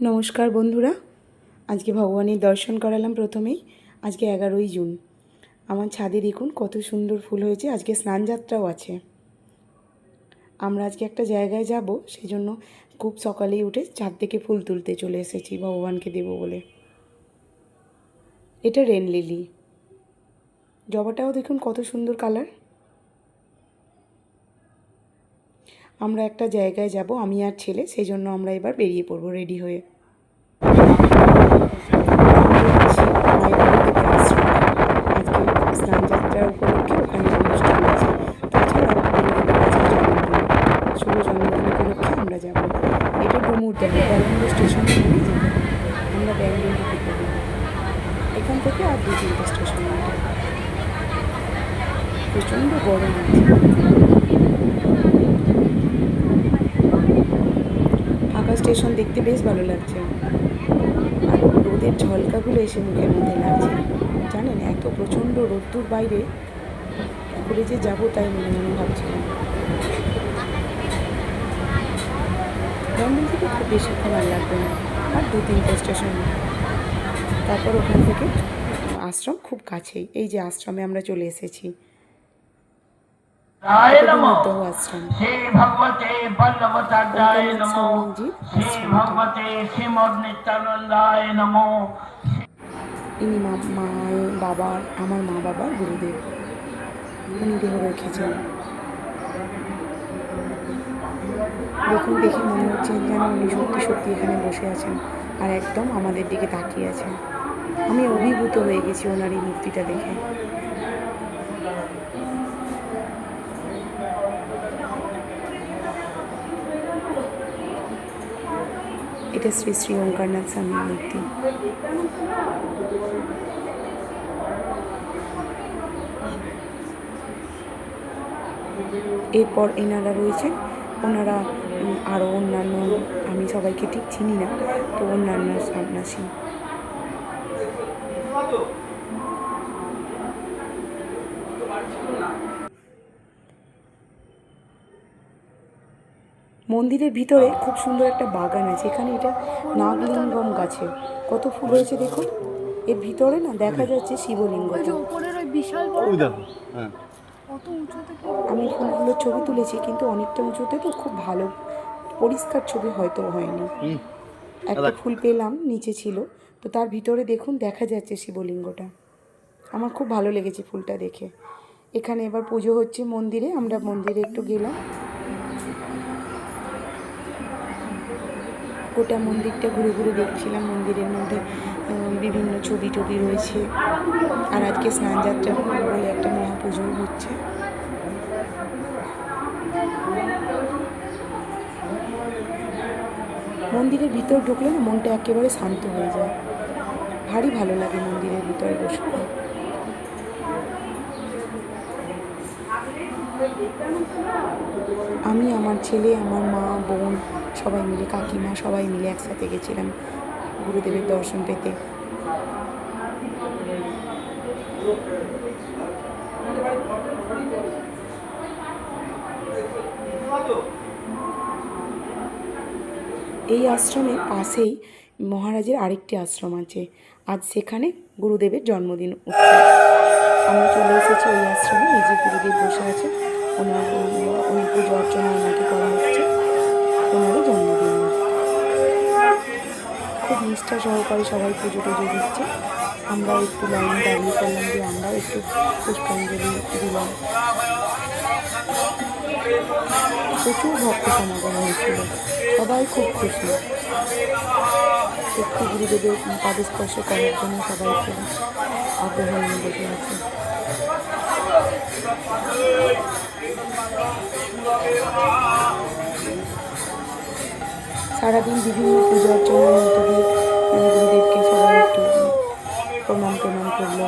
নমস্কার বন্ধুরা। আজকে ভগবানের দর্শন করালাম প্রথমেই। আজকে এগারোই জুন। আমার ছাদে দেখুন কত সুন্দর ফুল হয়েছে। আজকে স্নানযাত্রাও আছে। আমরা আজকে একটা জায়গায় যাব সেই জন্য খুব সকালেই উঠে ছাদ থেকে ফুল তুলতে চলে এসেছি, ভগবানকে দেব বলে। এটা রেন লিলি জবাটাও দেখুন কত সুন্দর কালার। আমরা একটা জায়গায় যাব, আমি আর ছেলে সেই জন্য আমরা এবার বেরিয়ে পড়ব রেডি হয়ে। আজকে উপলক্ষে আছে। উপলক্ষে আমরা যাব। এটা স্টেশন আমরা থেকে এখান থেকে আর স্টেশন। প্রচণ্ড গরম আছে। স্টেশন দেখতে বেশ ভালো লাগছে। আর রোদের ঝলকাগুলো এসে মুখের মধ্যে লাগছে। জানেন, এত প্রচণ্ড রোদ্দুর বাইরে। করে যে যাব তাই মনে মনে ভাবছিলাম। লন্ডন থেকে খুব বেশিক্ষণ আর লাগবে না, আর দু তিনটে স্টেশন। তারপর ওখান থেকে আশ্রম খুব কাছেই, এই যে আশ্রমে আমরা চলে এসেছি। ইনি মা মায়ের বাবার আমার মা বাবার গুরুদেব। উনি দেহ রেখেছেন। দেখুন দেখে মনে হচ্ছে যেন উনি সত্যি সত্যি এখানে বসে আছেন আর একদম আমাদের দিকে তাকিয়ে আছেন। আমি অভিভূত হয়ে গেছি ওনার এই মূর্তিটা দেখে। এটা শ্রী শ্রী ওঙ্কারনাথ স্বামীর মূর্তি এরপর এনারা রয়েছেন। ওনারা আরও অন্যান্য, আমি সবাইকে ঠিক চিনি না, তো অন্যান্য সন্ন্যাসী। মন্দিরের ভিতরে খুব সুন্দর একটা বাগান আছে। এখানে এটা নাগলিঙ্গম গাছে। কত ফুল হয়েছে দেখুন। এর ভিতরে না দেখা যাচ্ছে দেখো হ্যাঁ। আমি ফুলগুলোর ছবি তুলেছি কিন্তু অনেকটা উঁচুতে তো খুব ভালো পরিষ্কার ছবি হয়তো হয়নি। একটা ফুল পেলাম নিচে ছিল। তো তার ভিতরে দেখুন দেখা যাচ্ছে শিবলিঙ্গটা। আমার খুব ভালো লেগেছে ফুলটা দেখে। এখানে এবার পুজো হচ্ছে মন্দিরে আমরা মন্দিরে একটু গেলাম। গোটা মন্দিরটা ঘুরে ঘুরে দেখছিলাম। মন্দিরের মধ্যে বিভিন্ন ছবি টবি রয়েছে। আর আজকে স্নানযাত্রা বলে একটা মহাপুজোও হচ্ছে। মন্দিরের ভিতর ঢুকলে না মনটা একেবারে শান্ত হয়ে যায়। ভারী ভালো লাগে মন্দিরের ভিতরে বসে আমি, আমার ছেলে, আমার মা, বোন, সবাই মিলে, কাকিমা, সবাই মিলে একসাথে গেছিলাম গুরুদেবের দর্শন পেতে। এই আশ্রমের পাশেই মহারাজের আরেকটি আশ্রম আছে। আজ সেখানে গুরুদেবের জন্মদিন উৎসব। আমি চলে এসেছি ওই আশ্রমে, এই যে গুরুদেব বসে আছে ওনার উনি পুজো অর্চনা ওনাকে করা হচ্ছে। ওনারও জন্মদিন। খুব নিষ্ঠা সহকারে সবাই পুজো টুজো দিচ্ছে। আমরা একটু লাইন দাঁড়িয়ে করলাম যে আমরা একটু পুষ্পাঞ্জলি দিলাম। প্রচুর ভক্ত সমাগম হয়েছিল। সবাই খুব খুশি। একটু গুরুদেবের পাদে স্পর্শ করার জন্য সবাই খুব আগ্রহ নিয়ে বসে আছে। সারাদিন বিভিন্ন পুজো অর্চনার মধ্যে দিয়ে গুরুদেবকে সবাই একটু প্রণাম প্রণাম করল।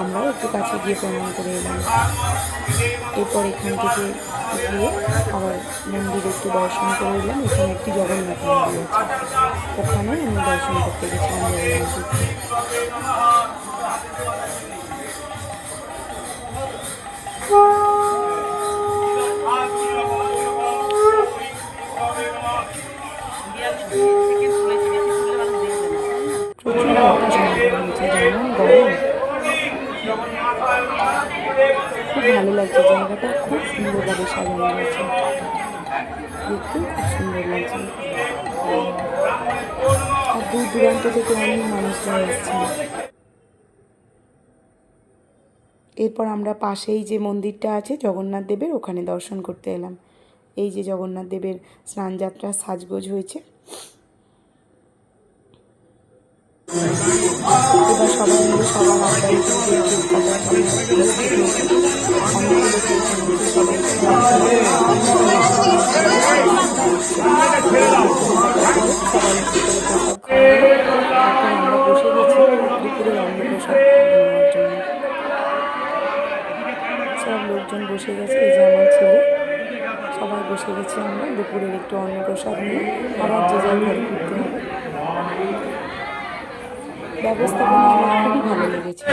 আমরাও একটু কাছে গিয়ে প্রণাম করে এলাম। এরপর এখান থেকে গিয়ে আবার মন্দিরে একটু দর্শন করে এলাম। এখানে একটি জগন্নাথ মন্দির আছে। ওখানে আমি দর্শন করতে গেছিলাম জগন্নাথ ভালো লাগছে জায়গাটা। খুব সুন্দরভাবে সাজানো হয়েছে। দেখতে খুব সুন্দর লাগছে। আর দূর দূরান্ত থেকে অনেক মানুষজন এসেছেন এরপর আমরা পাশেই যে মন্দিরটা আছে জগন্নাথ দেবের, ওখানে দর্শন করতে এলাম। এই যে জগন্নাথ দেবের স্নানযাত্রা সাজগোজ হয়েছে। বসে গেছি দুপুরে অন্নপ্রসাদ সব লোকজন বসে গেছে, এই যে আমার ছেলে। সবাই বসে গেছি আমরা, দুপুরের একটু অন্নপ্রসাদ নিয়ে। আবার যে যার ঘরে ফিরতে হবে। ব্যবস্থাপনা আমার খুবই ভালো লেগেছে।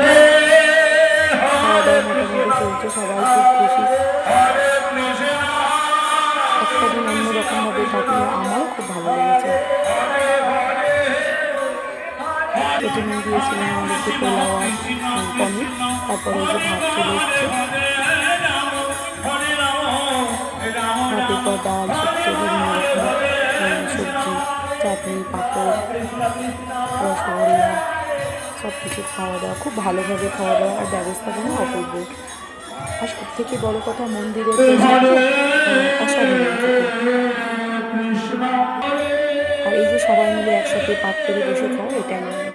খাওয়া দাওয়া মোটামুটি চলছে সবাই খুব খুশি। একটা দিন অন্যরকমভাবে কাটিয়ে আমারও খুব ভালো লেগেছে। প্রথমে দিয়েছিলেন আমাদেরকে পোলাও আর পনির তারপরে যে ভাত চলে এসছে। ভাতের পর ডাল চাটনি, পাঁপড় রসগোল্লা সব কিছু খাওয়া দাওয়া, খুব ভালোভাবে খাওয়া দাওয়া আর ব্যবস্থাপনা অপূর্ব আর সব থেকে বড় কথা মন্দিরের। আর এই যে সবাই মিলে একসাথে পাত করে বসে খাওয়া এটা আমি